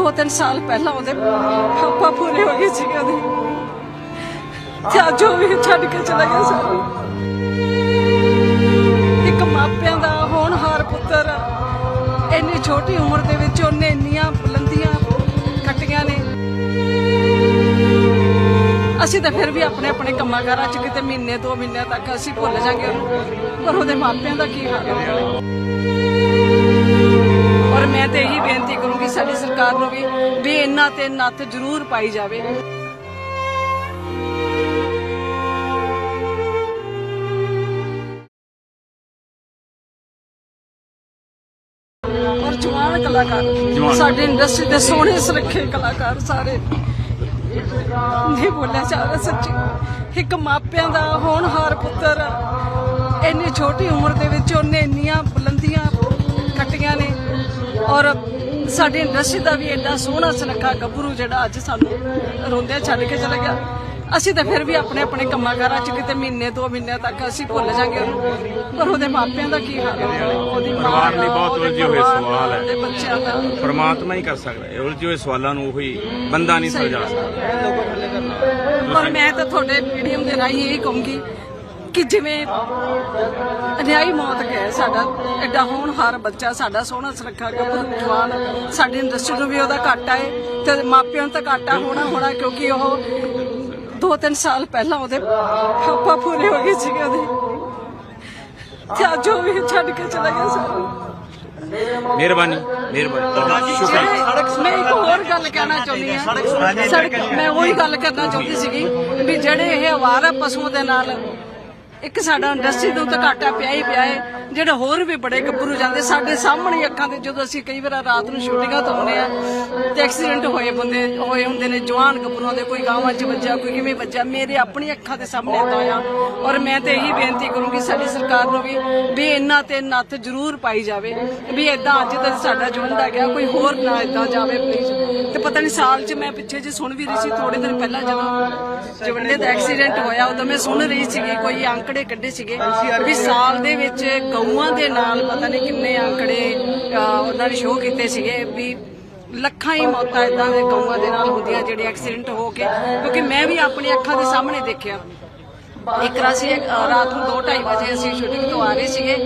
ਦੋ ਤਿੰਨ ਸਾਲ ਪਹਿਲਾਂ ਉਹਦੇ ਪਾਪਾ ਪੂਰੇ ਹੋ ਗਏ ਸੀ ਉਹਦੇ। ਤੇ ਅੱਜ ਉਹ ਵੀ ਛੱਡ ਕੇ ਚਲਾ ਗਿਆ ਸਾਨੂੰ। ਇੱਕ ਮਾਪਿਆਂ ਦਾ ਹੋਣਹਾਰ ਪੁੱਤਰ ਇੰਨੀ ਛੋਟੀ ਉਮਰ ਦੇ ਵਿੱਚ ਉਹਨੇ ਇੰਨੀਆਂ ਬੁਲੰਦੀਆਂ ਕੱਟੀਆਂ ਨੇ। ਅਸੀਂ ਤਾਂ ਫਿਰ ਵੀ ਆਪਣੇ ਆਪਣੇ ਕੰਮਾਂ ਕਾਰਾਂ 'ਚ ਕਿਤੇ ਮਹੀਨੇ, ਦੋ ਮਹੀਨਿਆਂ ਤੱਕ ਅਸੀਂ ਭੁੱਲ ਜਾਾਂਗੇ ਉਹਨੂੰ। ਪਰ ਉਹਦੇ ਮਾਪਿਆਂ ਦਾ ਕੀ ਹਾਲ ਹੋਵੇਗਾ ਔਰ ਮੈਂ ਤੇ ਇਹੀ ਬੇਨਤੀ ਕਰੂੰਗੀ ਸਾਡੀ ਸਰਕਾਰ ਨੂੰ ਵੀ ਵੀ ਇਹਨਾਂ ਤੇ ਨੱਥ ਜ਼ਰੂਰ ਪਾਈ ਜਾਵੇ। ਔਰ ਜਵਾਨ ਕਲਾਕਾਰ ਸਾਡੇ ਇੰਡਸਟਰੀ ਦੇ ਸੋਹਣੇ ਸੁਰੱਖੇ ਕਲਾਕਾਰ ਸਾਰੇ। ਨਹੀਂ ਬੋਲਿਆ ਚਾਹਦਾ ਸੱਚੀ। ਇੱਕ ਮਾਪਿਆਂ ਦਾ ਹੋਣਹਾਰ ਪੁੱਤਰ ਇੰਨੀ ਛੋਟੀ ਉਮਰ ਦੇ ਵਿੱਚ ਉਹਨੇ ਇੰਨੀਆਂ ਸਾਡੀ ਇੰਡਸਟਰੀ ਦਾ ਵੀ ਐਡਾ ਸੋਹਣਾ ਸੁਨੱਖਾ ਗੱਭਰੂ ਜਿਹੜਾ ਅੱਜ ਸਾਨੂੰ ਰੋਂਦਿਆਂ ਛੱਡ ਕੇ ਚਲਾ ਗਿਆ। ਅਸੀਂ ਤਾਂ ਫਿਰ ਵੀ ਆਪਣੇ ਆਪਣੇ ਕੰਮਾਂ ਕਾਰਾਂ 'ਚ ਕਿਤੇ ਮਹੀਨੇ ਦੋ ਮਹੀਨਿਆਂ ਤੱਕ ਅਸੀਂ ਭੁੱਲ ਜਾਾਂਗੇ ਉਹਨੂੰ। ਪਰ ਉਹਦੇ ਮਾਪਿਆਂ ਦਾ ਕੀ ਹਾਲ ਹੋਵੇਗਾ ਉਹਦੀ ਮਾਂ ਪਰਿਵਾਰ ਲਈ ਦਾ, ਬਹੁਤ ਉਲਝੇ ਹੋਏ ਸਵਾਲ ਹੈ। ਉਹਦੇ ਬੱਚਿਆਂ ਦਾ। ਪਰਮਾਤਮਾ ਹੀ ਕਰ ਸਕਦਾ ਹੈ। ਉਲਝੇ ਹੋਏ ਸਵਾਲਾਂ ਨੂੰ ਉਹੀ ਬੰਦਾ ਨਹੀਂ ਸੁਲਝਾ ਸਕਦਾ। ਪਰ ਮੈਂ ਤਾਂ ਤੁਹਾਡੇ ਮੀਡੀਅਮ ਦੇ ਰਾਹੀਂ ਇਹ ਕਹੂੰਗੀ ਕਿ ਜਿਵੇਂ ਅਨਿਆਈ ਮੌਤ ਗਿਆ ਸਾਡਾ ਐਡਾ ਹੋਣਹਾਰ ਬੱਚਾ ਸਾਡਾ ਸੋਹਣਾ ਸੁਰੱਖਾ ਗੱਭਰੂ ਜਵਾਨ ਸਾਡੀ ਇੰਡਸਟਰੀ ਨੂੰ ਵੀ ਉਹਦਾ ਘਾਟਾ ਹੈ ਤੇ ਮਾਪਿਆਂ ਨੂੰ ਤਾਂ ਘਾਟਾ ਹੋਣਾ ਹੋਣਾ ਕਿਉਂਕਿ ਉਹ ਦੋ ਤਿੰਨ ਸਾਲ ਪਹਿਲਾਂ ਉਹਦੇ ਪਾਪਾ ਪੂਰੇ ਹੋ ਗਏ ਸੀਗੇ ਉਹਦੇ। ਤੇ ਅੱਜ ਉਹ ਵੀ ਛੱਡ ਕੇ ਚਲਾ ਗਿਆ ਸਾਨੂੰ। ਮਿਹਰਬਾਨੀ ਮਿਹਰਬਾਨੀ। ਸ਼ੁਕਰ ਮੈਂ ਇੱਕ ਹੋਰ ਗੱਲ ਕਹਿਣਾ ਚਾਹੁੰਦੀ ਹਾਂ। ਸੜਕ ਮੈਂ ਉਹੀ ਗੱਲ ਕਰਨਾ ਚਾਹੁੰਦੀ ਸੀਗੀ ਵੀ ਜਿਹੜੇ ਇਹ ਅਵਾਰਾ ਪਸ਼ੂਆਂ ਦੇ ਨਾਲ ਇੱਕ ਸਾਡਾ ਇੰਡਸਟਰੀ ਦੇ ਉੱਤੇ ਘਾਟਾ ਪਿਆ ਹੀ ਪਿਆ ਹੈ ਜਿਹੜੇ ਹੋਰ ਵੀ ਬੜੇ ਗੱਭਰੂ ਜਾਂਦੇ, ਸਾਡੇ ਸਾਹਮਣੇ ਅੱਖਾਂ ਤੇ ਜਦੋਂ ਅਸੀਂ ਕਈ ਵਾਰ ਰਾਤ ਨੂੰ ਸ਼ੂਟਿੰਗਾਂ ਤੋਂ ਆਉਂਦੇ ਆ ਤੇ ਐਕਸੀਡੈਂਟ ਹੋਏ ਬੰਦੇ, ਹੋਏ ਹੁੰਦੇ ਨੇ, ਜਵਾਨ ਗੱਭਰੂਆਂ ਦੇ ਕੋਈ ਗਾਵਾਂ 'ਚ ਵੱਜਿਆ, ਕੋਈ ਕਿਵੇਂ ਵੱਜਿਆ, ਮੇਰੇ ਆਪਣੀ ਅੱਖਾਂ ਦੇ ਸਾਹਮਣੇ ਏਦਾਂ ਹੋਇਆ। ਔਰ ਮੈਂ ਤੇ ਇਹੀ ਬੇਨਤੀ ਕਰੂੰਗੀ ਸਾਡੀ ਸਰਕਾਰ ਨੂੰ ਵੀ ਵੀ ਇਹਨਾਂ ਤੇ ਨੱਥ ਜ਼ਰੂਰ ਪਾਈ ਜਾਵੇ, ਵੀ ਇਦਾਂ ਅੱਜ ਤੱਕ ਸਾਡਾ ਜਵੰਦਾ ਗਿਆ, ਕੋਈ ਹੋਰ ਨਾ ਇਦਾਂ ਜਾਵੇ ਪਲੀਜ਼ ਪਤਾ ਨਹੀਂ ਸਾਲ 'ਚ ਮੈਂ ਪਿੱਛੇ ਜੇ ਸੁਣ ਵੀ ਰਹੀ ਸੀ ਥੋੜੇ ਦਿਨ ਪਹਿਲਾਂ ਜਦੋਂ ਜਵੰਡੇ ਦਾ ਐਕਸੀਡੈਂਟ ਹੋਇਆ, ਉਦੋਂ ਮੈਂ ਸੁਣ ਰਹੀ ਸੀਗੀ, ਕੋਈ ਅੰਕੜੇ ਕੱਢੇ ਸੀਗੇ ਵੀ ਸਾਲ ਦੇ ਵਿੱਚ ਗਊਆਂ ਦੇ ਨਾਲ ਪਤਾ ਨਹੀਂ ਕਿੰਨੇ ਅੰਕੜੇ ਉਹਨਾਂ ਨੇ ਸ਼ੋਅ ਕੀਤੇ ਸੀਗੇ ਵੀ ਲੱਖਾਂ ਹੀ ਮੌਤਾਂ ਇਦਾਂ ਦੇ ਗਊਆਂ ਦੇ ਨਾਲ ਹੁੰਦੀਆਂ, ਜਿਹੜੇ ਐਕਸੀਡੈਂਟ ਹੋ ਕੇ, ਕਿਉਂਕਿ ਮੈਂ ਵੀ ਆਪਣੀ ਅੱਖਾਂ ਦੇ ਸਾਹਮਣੇ ਦੇਖਿਆ। ਇੱਕ ਰਾਸੀ ਇੱਕ, ਰਾਤ ਨੂੰ 2:30 ਵਜੇ ਅਸੀਂ ਸ਼ੂਟਿੰਗ ਤੋਂ ਆ ਰਹੇ ਸੀਗੇ।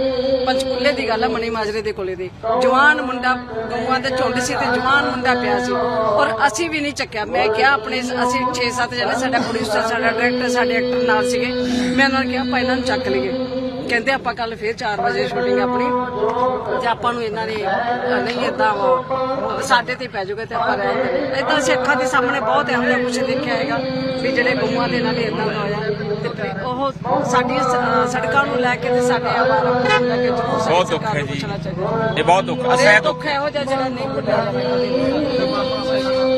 ਪੰਚਕੂਲੇ ਦੀ ਗੱਲ ਹੈ ਮਣੀ ਮਾਜਰੇ ਦੇ ਕੋਲੇ ਦੀ। ਜਵਾਨ ਮੁੰਡਾ ਗਊਆਂ ਦੇ ਝੁੰਡ ਸੀ ਤੇ ਜਵਾਨ ਮੁੰਡਾ ਪਿਆ ਸੀ। ਔਰ ਅਸੀਂ ਵੀ ਨਹੀਂ ਚੱਕਿਆ। ਮੈਂ ਕਿਹਾ ਆਪਣੇ ਅਸੀਂ 6-7 ਜਣੇ ਸਾਡਾ ਪ੍ਰੋਡਿਊਸਰ ਸਾਡਾ ਡਾਇਰੈਕਟਰ ਸਾਡੇ ਐਕਟਰ ਨਾਲ ਸੀਗੇ। ਮੈਂ ਉਹਨਾਂ ਨੂੰ ਕਿਹਾ ਆਪਾਂ ਇਹਨਾਂ ਨੂੰ ਚੱਕ ਲਈਏ। ਕਹਿੰਦੇ ਆਪਾਂ ਕੱਲ ਫੇਰ 4 ਵਜੇ ਸ਼ੂਟਿੰਗ ਆਪਣੀ ਤੇ ਆਪਾਂ ਨੂੰ ਇਹਨਾਂ ਨੇ ਨਹੀਂ ਇਦਾਂ ਸਾਡੇ ਤੇ ਹੀ ਪੈ ਜਾਊਗਾ ਤੇ ਆਪਾਂ ਰਹਿ ਜਾਂਦੇ ਇਦਾਂ ਅਸੀਂ ਅੱਖਾਂ ਦੇ ਸਾਹਮਣੇ ਬਹੁਤ ਇਹੋ ਜਿਹਾ ਕੁਝ ਦੇਖਿਆ ਹੈਗਾ ਵੀ ਜਿਹੜੇ ਗਊਆਂ ਦੇ ਨਾਲ ਇਦਾਂ ਦਾ ਹੋਇਆ। ਤੇ ਉਹ ਸਾਡੀਆਂ ਸ- ਸੜਕਾਂ ਨੂੰ ਲੈ ਕੇ ਤੇ ਸਾਡੇ ਆਵਾਰਾ ਨੂੰ ਲੈ ਕੇ ਜ਼ਰੂਰ ਸਾਡੀ ਬਹੁਤ ਦੁੱਖ ਹੈ ਜੀ। ਇਹ ਬਹੁਤ ਦੁੱਖ ਅਸਹਿ ਦੁੱਖ ਇਹੋ ਜਿਹਾ ਜਿਹੜਾ ਨਹੀਂ ਭੁੱਲਿਆ